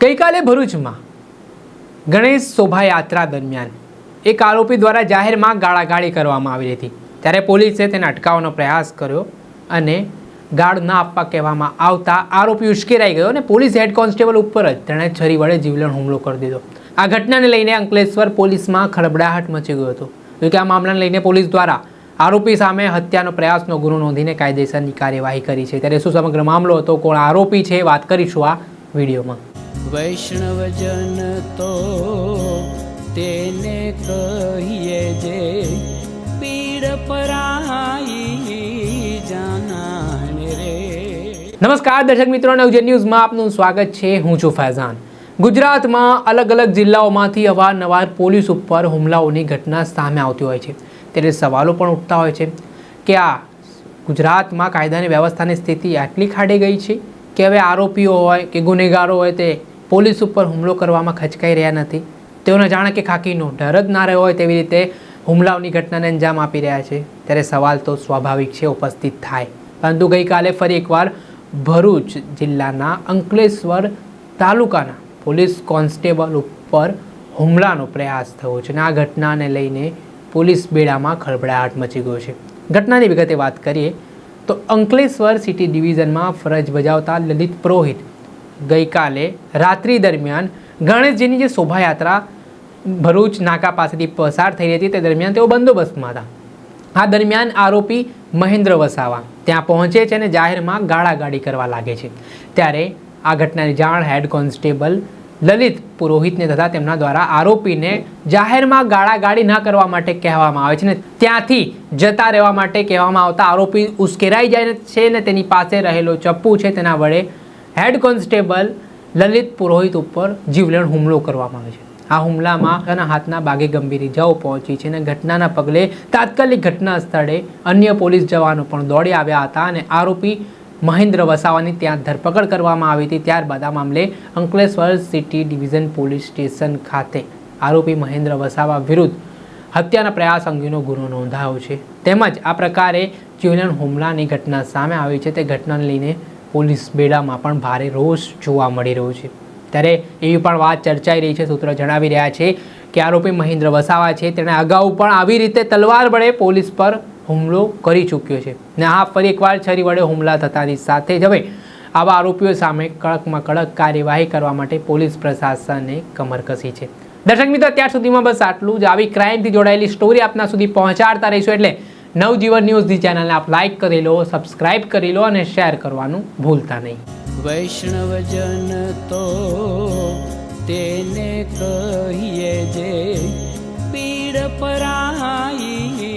ગઈકાલે ભરૂચમાં ગણેશ શોભાયાત્રા દરમિયાન એક આરોપી દ્વારા જાહેરમાં ગાળાગાળી કરવામાં આવી હતી. ત્યારે પોલીસે તેને અટકાવવાનો પ્રયાસ કર્યો અને ગાળ ના આપવા કહેવામાં આવતા આરોપી ઉશ્કેરાઈ ગયો અને પોલીસ હેડ કોન્સ્ટેબલ ઉપર જ તેણે છરી વડે જીવલેણ હુમલો કરી દીધો. આ ઘટનાને લઈને અંકલેશ્વર પોલીસમાં ખળબડાહટ મચી ગયો હતો. જોકે આ મામલાને લઈને પોલીસ દ્વારા આરોપી સામે હત્યાનો પ્રયાસનો ગુનો નોંધીને કાયદેસરની કાર્યવાહી કરી છે. ત્યારે શું સમગ્ર મામલો હતો, કોણ આરોપી છે વાત કરીશું આ વિડીયોમાં. વૈષ્ણવજન તો તેને કહીએ જે પીડ પરાઈ જાનાને રે. નમસ્કાર, દર્શક મિત્રો નવજન ન્યૂઝમાં આપનું સ્વાગત છે. હું છું ફૈઝાન. ગુજરાતમાં અલગ અલગ જિલ્લાઓમાંથી અવારનવાર પોલીસ ઉપર હુમલાઓની ઘટના સામે આવતી હોય છે. ત્યારે સવાલો પણ ઉઠતા હોય છે કે આ ગુજરાતમાં કાયદાની વ્યવસ્થાની સ્થિતિ આટલી ખાડી ગઈ છે? કે હવે આરોપીઓ હોય કે ગુનેગારો હોય તે પોલીસ ઉપર હુમલો કરવામાં ખચકાઈ રહ્યા નથી. તેઓને જાણે કે ખાકીનો ડર જ ના રહ્યો હોય તેવી રીતે હુમલાઓની ઘટનાને અંજામ આપી રહ્યા છે. ત્યારે સવાલ તો સ્વાભાવિક છે, ઉપસ્થિત થાય. પરંતુ ગઈકાલે ફરી એકવાર ભરૂચ જિલ્લાના અંકલેશ્વર તાલુકાના પોલીસ કોન્સ્ટેબલ ઉપર હુમલાનો પ્રયાસ થયો છે અને આ ઘટનાને લઈને પોલીસ બેડામાં ખળભળાટ મચી ગયો છે. ઘટનાની વિગતે વાત કરીએ તો અંકલેશ્વર સિટી ડિવિઝનમાં ફરજ બજાવતા લલિત પુરોહિત ગઈકાલે રાત્રિ દરમિયાન ગણેશજીની જે શોભાયાત્રા ભરૂચ નાકા પાસેથી પસાર થઈ રહી હતી, તે દરમિયાન તેઓ બંદોબસ્તમાં હતા. આ દરમિયાન આરોપી મહેન્દ્ર વસાવા ત્યાં પહોંચે છે અને જાહેરમાં ગાળાગાળી કરવા લાગે છે. ત્યારે આ ઘટનાની જાણ હેડ કોન્સ્ટેબલ લલિત પુરોહિતને તથા તેમના દ્વારા આરોપીને જાહેરમાં ગાળાગાળી ન કરવા માટે કહેવામાં આવે છે ને ત્યાંથી જતા રહેવા માટે કહેવામાં આવતા આરોપી ઉશ્કેરાઈ જાય છે ને તેની પાસે રહેલો ચપ્પુ છે, તેના વડે હેડ કોન્સ્ટેબલ લલિત પુરોહિત ઉપર જીવલેણ હુમલો કરવામાં આવે છે. આ હુમલામાં તેના હાથના બાગે ગંભીર ઇજાઓ પહોંચી છે અને ઘટનાના પગલે તાત્કાલિક ઘટના સ્થળે અન્ય પોલીસ જવાનો પણ દોડી આવ્યા હતા અને આરોપી મહેન્દ્ર વસાવાની ત્યાં ધરપકડ કરવામાં આવી હતી. ત્યારબાદ આ મામલે Ankleshwar city division police station ખાતે આરોપી મહેન્દ્ર વસાવા વિરુદ્ધ હત્યાના પ્રયાસ અંગેનો ગુનો નોંધાયો છે. તેમજ આ પ્રકારે જીવલેણ હુમલાની ઘટના સામે આવી છે. તે ઘટનાને લઈને પોલીસ બેડામાં પણ ભારે રોષ જોવા મળી રહ્યો છે. ત્યારે એવી પણ વાત ચર્ચાઈ રહી છે. સૂત્રો જણાવી રહ્યા છે કે આરોપી મહેન્દ્ર વસાવા છે. તેણે અગાઉ પણ આવી રીતે તલવાર વડે પોલીસ પર હુમલો કરી ચૂક્યો છે. ને આ ફરી એકવાર છરી વડે હુમલા થતાની સાથે જ હવે આવા આરોપીઓ સામે કડકમાં કડક કાર્યવાહી કરવા માટે પોલીસ પ્રશાસને કમર કસી છે. દર્શક મિત્રો, અત્યાર સુધીમાં બસ આટલું જ. આવી ક્રાઇમથી જોડાયેલી સ્ટોરી આપના સુધી પહોંચાડતા રહીશું. એટલે નવજીવન ન્યૂઝની ચેનલને આપ લાઇક કરી લો સબસ્ક્રાઇબ કરી લો અને શેર કરવાનું ભૂલતા નહીં. વૈષ્ણવજન તો તેને કહીએ જે પીડ પરાઈ